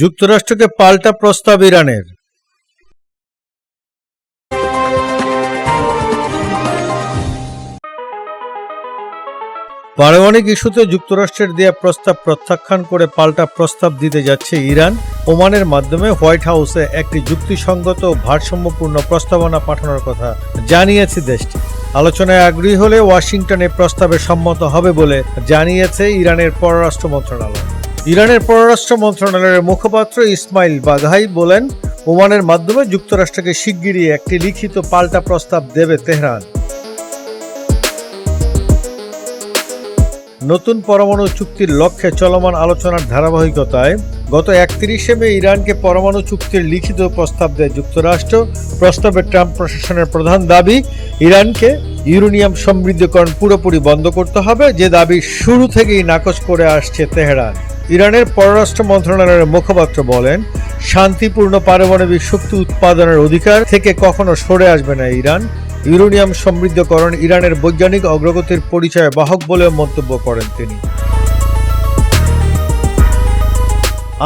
যুক্তরাষ্ট্রকে পাল্টা প্রস্তাব ইরানের। পারমাণবিক ইস্যুতে যুক্তরাষ্ট্রের দেয়া প্রস্তাব প্রত্যাখ্যান করে পাল্টা প্রস্তাব দিতে যাচ্ছে ইরান। ওমানের মাধ্যমে হোয়াইট হাউসে একটি যুক্তিসঙ্গত ও ভারসাম্যপূর্ণ প্রস্তাবনা পাঠানোর কথা জানিয়েছে দেশটি। আলোচনায় আগ্রহী হলে ওয়াশিংটনে প্রস্তাবে সম্মত হবে বলে জানিয়েছে ইরানের পররাষ্ট্র মন্ত্রণালয়। ইরানের পররাষ্ট্র মন্ত্রণালয়ের মুখপাত্র ইসমাইল বাঘাই বলেন, ওমানের মাধ্যমে যুক্তরাষ্ট্রকে শিগগিরই একটি লিখিত পাল্টা প্রস্তাব দেবে তেহরান। নতুন পরমাণু চুক্তির লক্ষ্যে চলমান আলোচনার ধারাবাহিকতায় গত একত্রিশে মে ইরানকে পরমাণু চুক্তির লিখিত প্রস্তাব দেয় যুক্তরাষ্ট্র। প্রস্তাবে ট্রাম্প প্রশাসনের প্রধান দাবি, ইরানকে ইউরেনিয়াম সমৃদ্ধকরণ পুরোপুরি বন্ধ করতে হবে, যে দাবি শুরু থেকেই নাকচ করে আসছে তেহরান। ইরানের পররাষ্ট্র মন্ত্রণালয়ের মুখপাত্র বলেন, শান্তিপূর্ণ পারমাণবিক শক্তি উৎপাদনের অধিকার থেকে কখনো সরে আসবে না ইরান। ইউরেনিয়াম সমৃদ্ধকরণ ইরানের বৈজ্ঞানিক অগ্রগতির পরিচয় বাহক বলে মন্তব্য করেন তিনি।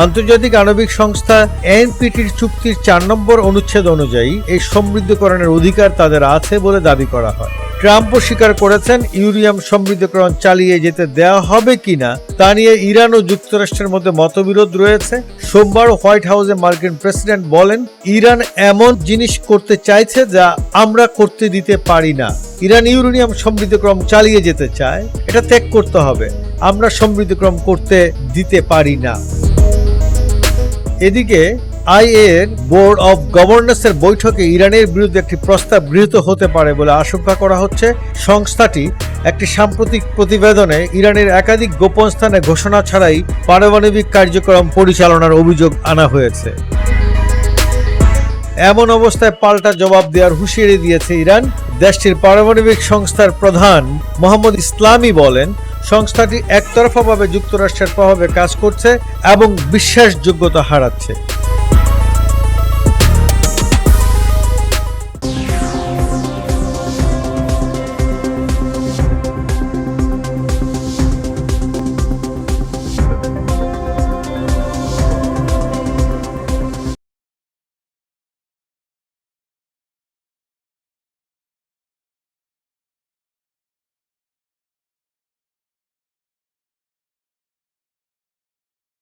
আন্তর্জাতিক আণবিক সংস্থা এনপিটির চুক্তির চার নম্বর অনুচ্ছেদ অনুযায়ী এই সমৃদ্ধকরণের অধিকার তাদের আছে বলে দাবি করা হয়। ট্রাম্পও স্বীকার করেছেন ইউরিয়াম সমৃদ্ধকরণ চালিয়ে যেতে দেওয়া হবে কিনা তা নিয়ে ইরান ও যুক্তরাষ্ট্রের মধ্যে মতবিরোধ রয়েছে। সোমবার হোয়াইট হাউসে মার্কিন প্রেসিডেন্ট বলেন, ইরান এমন জিনিস করতে চাইছে যা আমরা করতে দিতে পারি না। ইরান ইউরেনিয়াম সমৃদ্ধক্রম চালিয়ে যেতে চায়, এটা ত্যাগ করতে হবে। আমরা সমৃদ্ধক্রম করতে দিতে পারি না। এদিকে এর বোর্ড অব গভর্নেন্সের বৈঠকে ইরানের বিরুদ্ধে একটি প্রস্তাব গৃহীত হতে পারে বলে আশঙ্কা করা হচ্ছে। সংস্থাটি একটি সাম্প্রতিক প্রতিবেদনে ইরানের একাধিক গোপন স্থানে ঘোষণা ছাড়াই পারমাণবিক কার্যক্রম পরিচালনার অভিযোগ আনা হয়েছে। এমন অবস্থায় পাল্টা জবাব দেওয়ার হুঁশিয়ারি দিয়েছে ইরান। দেশটির পারমাণবিক সংস্থার প্রধান মোহাম্মদ ইসলামী বলেন, সংস্থাটি একতরফাভাবে যুক্তরাষ্ট্রের প্রভাবে কাজ করছে এবং বিশ্বাসযোগ্যতা হারাচ্ছে।